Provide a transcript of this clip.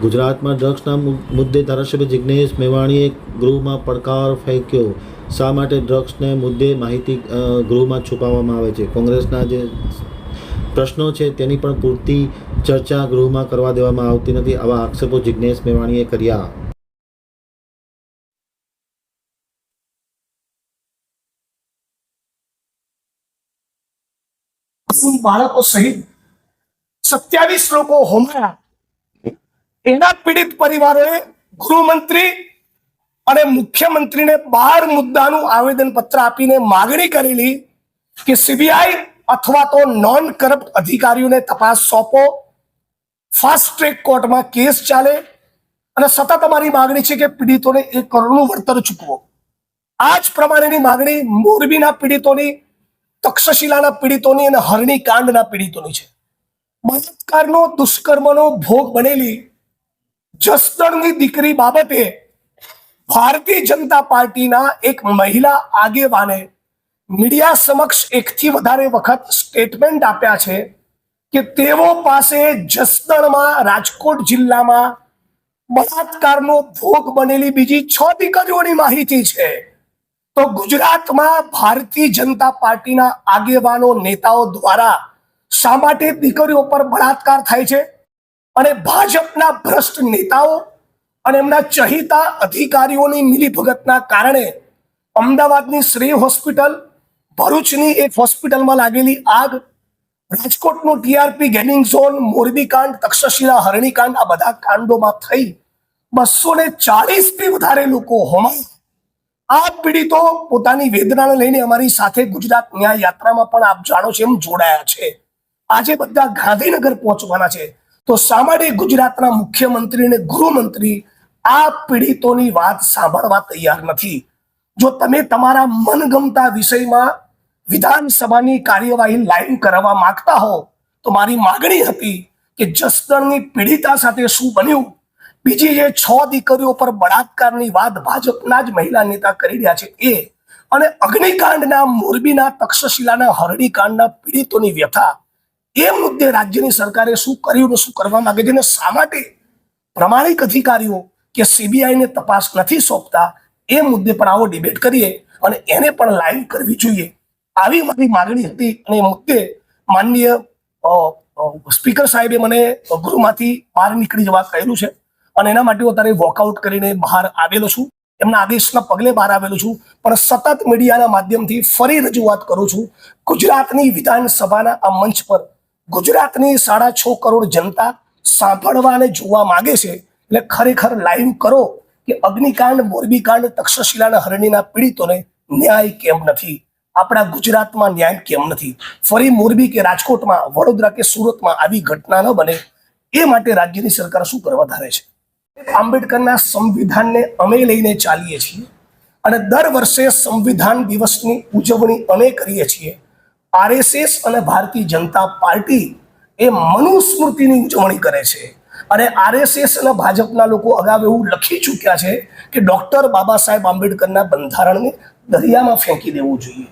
ગુજરાતમાં ડ્રગ્સના મુદ્દે ધારાસભ્ય જિજ્ઞેશ મેવાણીએ ગૃહમાં પડકાર ફેંક્યો. શા માટે ડ્રગ્સને મુદ્દે માહિતી ગૃહમાં છુપાવવામાં આવે છે? કોંગ્રેસના જે પ્રશ્નો છે તેની પણ પૂરતી ચર્ચા ગૃહમાં કરવા દેવામાં આવતી નથી આવા આક્ષેપો જિજ્ઞેશ મેવાણીએ કર્યા. બાળકો સહિત સત્યાવીસ લોકો હોમાયા. એના પીડિત પરિવારોએ ગૃહમંત્રી અને મુખ્યમંત્રીને બાર મુદ્દાનું આવેદન પત્ર આપીને માગણી કરેલી કે સીબીઆઈ અથવા તો નોન કરપ્ટ અધિકારીઓને તપાસ સોંપો ફાસ્ટ ટ્રેક કોર્ટમાં કેસ ચાલે અને સતત અમારી માગણી છે કે પીડિતોને એક કરોડનું વળતર ચૂકવો. આ જ પ્રમાણેની માગણી મોરબીના પીડિતોની, તક્ષશિલાના પીડિતોની અને હરણી કાંડના પીડિતોની છે. બળાત્કારનો, દુષ્કર્મનો ભોગ બનેલી જસદણની દીકરી બાબતે ભારતીય જનતા પાર્ટીના એક મહિલા આગેવાને મીડિયા સમક્ષ એકથી વધારે વખત સ્ટેટમેન્ટ આપ્યા છે કે તેઓ પાસે જસદણમાં રાજકોટ જિલ્લામાં બળાત્કારનો ભોગ બનેલી બીજી છ દીકરીઓની માહિતી છે. તો ગુજરાતમાં ભારતીય જનતા પાર્ટીના આગેવાનો નેતાઓ દ્વારા શા માટે દીકરીઓ પર બળાત્કાર થાય છે? અને ભાજપના ભ્રષ્ટ નેતાઓ અને એમના ચહિતા અધિકારીઓની મિલીભગતના કારણે અમદાવાદની શ્રેય હોસ્પિટલ, ભરૂચની એક હોસ્પિટલમાં લાગેલી આગ, રાજકોટનું ટીઆરપી ગેમિંગ ઝોન મોરબી કાંડ તક્ષશિલા, હરણીકાંડ, આ બધા કાંડોમાં થઈ બસો ને ચાલીસથી વધારે લોકો હોમાય. આ પીડિતો પોતાની વેદનાને લઈને અમારી સાથે ગુજરાત ન્યાય યાત્રામાં પણ આપ જાણો છો એમ જોડાયા છે. આજે બધા ગાંધીનગર પહોંચવાના છે. તો શા માટે ગુજરાતના મુખ્યમંત્રી અને ગૃહમંત્રી આ પીડિતોની વાત સાંભળવા તૈયાર નથી? જો તમે તમારા મનગમતા વિષયમાં વિધાનસભાની કાર્યવાહી લાઈન કરવા માંગતા હો, તો મારી માગણી હતી કે જસદણની પીડિતા સાથે શું બન્યું? બીજી જે છ દીકરીઓ પર બળાત્કારની વાત ભાજપના જ મહિલા નેતા કરી રહ્યા છે એ અને અગ્નિકાંડના મોરબીના તક્ષશિલાના હરણીકાંડના પીડિતોની વ્યથા. એ મુદ્દે રાજ્યની સરકારે શું કર્યું ને શું કરવા માંગે છે અને શા માટે પ્રમાણિક અધિકારીઓ કે સીબીઆઈને તપાસ નથી સોંપતા એ મુદ્દે પણ આવો ડિબેટ કરીએ અને એને પણ લાઈવ કરવી જોઈએ. આવી મારી માગણી હતી અને મુદ્દે માનનીય સ્પીકર સાહેબે મને ગૃહમાંથી બહાર નીકળી જવા કહેલું છે અને એના માટે હું અત્યારે વોકઆઉટ કરીને બહાર આવેલો છું. એમના આદેશના પગલે બહાર આવેલો છું. પણ સતત મીડિયાના માધ્યમથી ફરી રજૂઆત કરું છું. ગુજરાતની વિધાનસભાના આ મંચ પર ગુજરાતની સાડા છ કરોડ જનતા સાંભળવા અને જોવા માગે છે. એટલે ખરેખર લાઈવ કરો કે અગ્નિકાંડ, મોરબીકાંડ તક્ષશિલાના હરણીના પીડિતોને ન્યાય કેમ નથી? આપણા ગુજરાતમાં ન્યાય કેમ નથી? ફરી મોરબી કે રાજકોટમાં, વડોદરા કે સુરતમાં આવી ઘટના ન બને, એ માટે રાજ્યની સરકાર શું કરવા ધારે છે? આંબેડકરના સંવિધાનને અમે લઈને ચાલીએ છીએ અને દર વર્ષે સંવિધાન દિવસની ઉજવણી અમે કરીએ છીએ. આરએસએસ અને ભારતીય જનતા પાર્ટી એ મનુસ્મૃતિની ઉજવણી કરે છે. અને આરએસએસ અને ભાજપના લોકો અગાઉ એવું લખી ચૂક્યા છે કે ડોક્ટર બાબા સાહેબ આંબેડકરના બંધારણને દરિયામાં ફેંકી દેવું જોઈએ.